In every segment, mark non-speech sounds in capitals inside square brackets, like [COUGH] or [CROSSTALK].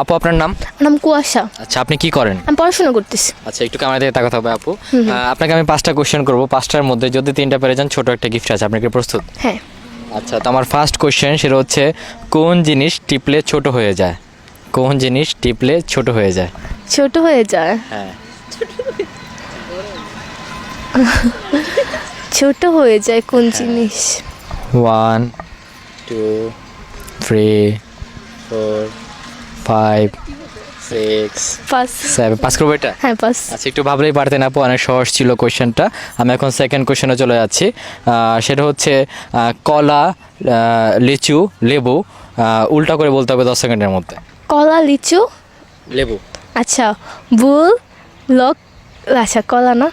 আপু আপনার নাম? নাম কুয়াশা। আচ্ছা আপনি কি করেন? আমি পড়াশোনা করতেছি। আচ্ছা একটু ক্যামেরা দিয়ে তাকাতে হবে আপু। আপনাকে আমি পাঁচটা কোশ্চেন করব। পাঁচটার মধ্যে যদি তিনটা পেরে যান ছোট একটা গিফট আছে। আপনি কি প্রস্তুত? হ্যাঁ। আচ্ছা তো আমার ফার্স্ট কোশ্চেন সেটা হচ্ছে কোন জিনিস টিপলে ছোট হয়ে যায়? কোন জিনিস টিপলে ছোট হয়ে যায়? ছোট হয়ে যায়? হ্যাঁ। [LAUGHS] ছোট হয়ে যায় কোন জিনিস? One two three four five six pass seven pass করব এটা? হ্যাঁ পাস আচ্ছা একটু ভাবলেই পারতেন আপু অনেক সহজ ছিল কোয়েশ্চেনটা আমি এখন সেকেন্ড কোয়েশ্চেনে চলে যাচ্ছি। সেটা হচ্ছে কলা লিচু লেবু উল্টা করে বলতে হবে দশ সেকেন্ডের মধ্যে। কলা লিচু? লেবু। আচ্ছা বুল লক আচ্ছা কলা না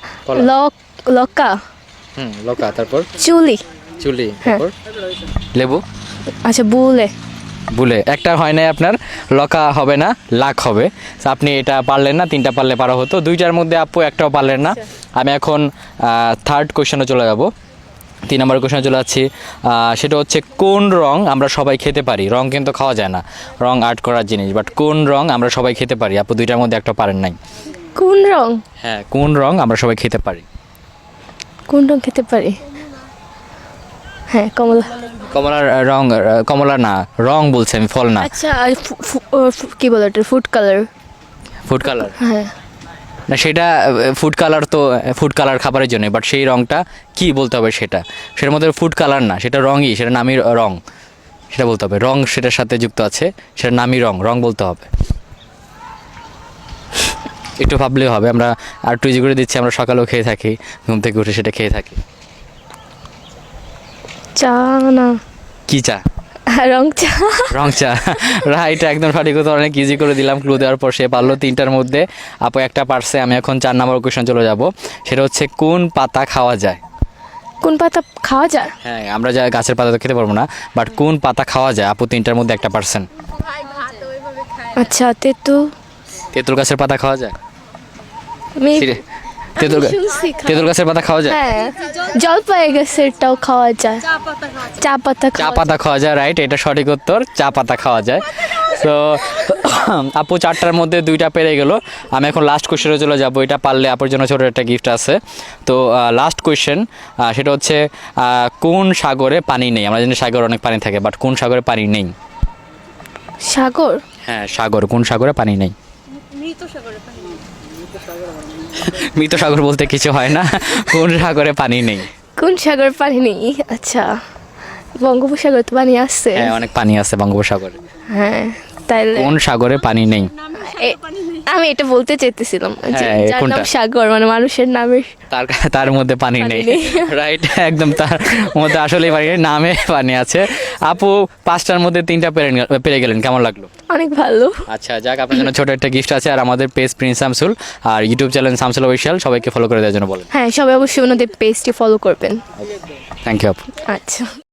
লক লকা। হুম লকা তারপর? চুলি। চুলি হ্যাঁ। তারপর? লেবু। আচ্ছা বুলে। বুলে একটা হয় নাই আপনার লকা হবে না লাখ হবে। আপনি এটা পারলেন না তিনটা পারলে পারা হতো। দুইটার মধ্যে আপু একটাও পারলেন না। আমি এখন থার্ড কোয়েশনে চলে যাব। তিন নম্বর কোয়েশনে চলে যাচ্ছি। সেটা হচ্ছে কোন রং আমরা সবাই খেতে পারি? রং কিন্তু খাওয়া যায় না। রং আর্ট করার জিনিস বাট কোন রং আমরা সবাই খেতে পারি? আপু দুইটার মধ্যে একটা পারেন নাই। কোন রং? হ্যাঁ কোন রং আমরা সবাই খেতে পারি? কোন রং খেতে পারি? হ্যাঁ কমলা। কমলার রং কমলা না রং বলছে আমি ফল না। আচ্ছা কি বলে ওটা ফুড কালার ফুড কালার হ্যাঁ। না সেটা ফুড কালার তো ফুড কালার খাবারের জন্য বাট সেই রংটা কি বলতে হবে সেটা? সেটার মধ্যে ফুড কালার না সেটা রঙই সেটা নামই রং সেটা বলতে হবে রং সেটার সাথে যুক্ত আছে সেটা নামই রং রং বলতে হবে। একটু ভাবলেও হবে আমরা আর ইজি করে দিচ্ছি আমরা সকালেও খেয়ে থাকি ঘুম থেকে উঠে সেটা খেয়ে থাকি। চা না কি চা? রং চা। রং চা। রাইট একদম সঠিক কথা অনেক ইজি করে দিলাম ক্লু দেওয়ার পর সে পারল তিনটার মধ্যে। আপু একটা পারছে আমি এখন চার নম্বর কোয়েশন চলে যাব। সেটা হচ্ছে কোন পাতা খাওয়া যায়? কোন পাতা খাওয়া যায়? হ্যাঁ আমরা যা গাছের পাতা তো খেতে পারব না বাট কোন পাতা খাওয়া যায়? আপু তিনটার মধ্যে একটা পার্সেন্ট আচ্ছা তেতু তেঁতুল গাছের পাতা খাওয়া যায়? তেঁতুল গাছের পাতা খাওয়া যায়? হ্যাঁ। জলপাই গাছেরটাও খাওয়া যায়। চা পাতা চা পাতা খাওয়া যায়। রাইট এটা সঠিক উত্তর চা পাতা খাওয়া যায়। তো আপু চারটার মধ্যে দুইটা পেরে গেল। আমি এখন লাস্ট কোয়েশ্চেনে চলে যাব। এটা পারলে আপুর জন্য ছোটো একটা গিফট আছে। তো লাস্ট কোয়েশ্চেন সেটা হচ্ছে কোন সাগরে পানি নেই? আমরা জানি সাগরে অনেক পানি থাকে বাট কোন সাগরে পানি নেই? সাগর? হ্যাঁ সাগর। কোন সাগরে পানি নেই? মৃত সাগর বলতে কিছু হয় না। কোন সাগরে পানি নেই। কোন সাগর পানি নেই? আচ্ছা। বঙ্গোপসাগর তো পানি আছে হ্যাঁ অনেক পানি আছে বঙ্গোপসাগরে। হ্যাঁ তাইলে কোন সাগরে পানি নেই। আমি এটা বলতে চাইতেছিলাম হ্যাঁ, যার নাম সাগর মানে মানুষের নামের তার তার মধ্যে পানি নেই। রাইট [LAUGHS] একদম তার মধ্যে আসলে পানি নেই নামে পানি আছে। আপু পাঁচটার মধ্যে তিনটা পেরে পেরে গেলেন কেমন লাগল? অনেক ভালো। আচ্ছা যাক আপনার জন্য ছোট একটা গিফট আছে আর আমাদের পেজ প্রিন্স শামসুল আর ইউটিউব চ্যানেল শামসুল অফিসিয়াল সবাইকে ফলো করে দেওয়ার জন্য বলেন। হ্যাঁ সবাই অবশ্যই ওনাদের পেজটি ফলো করবেন। থ্যাংক ইউ আপু। আচ্ছা।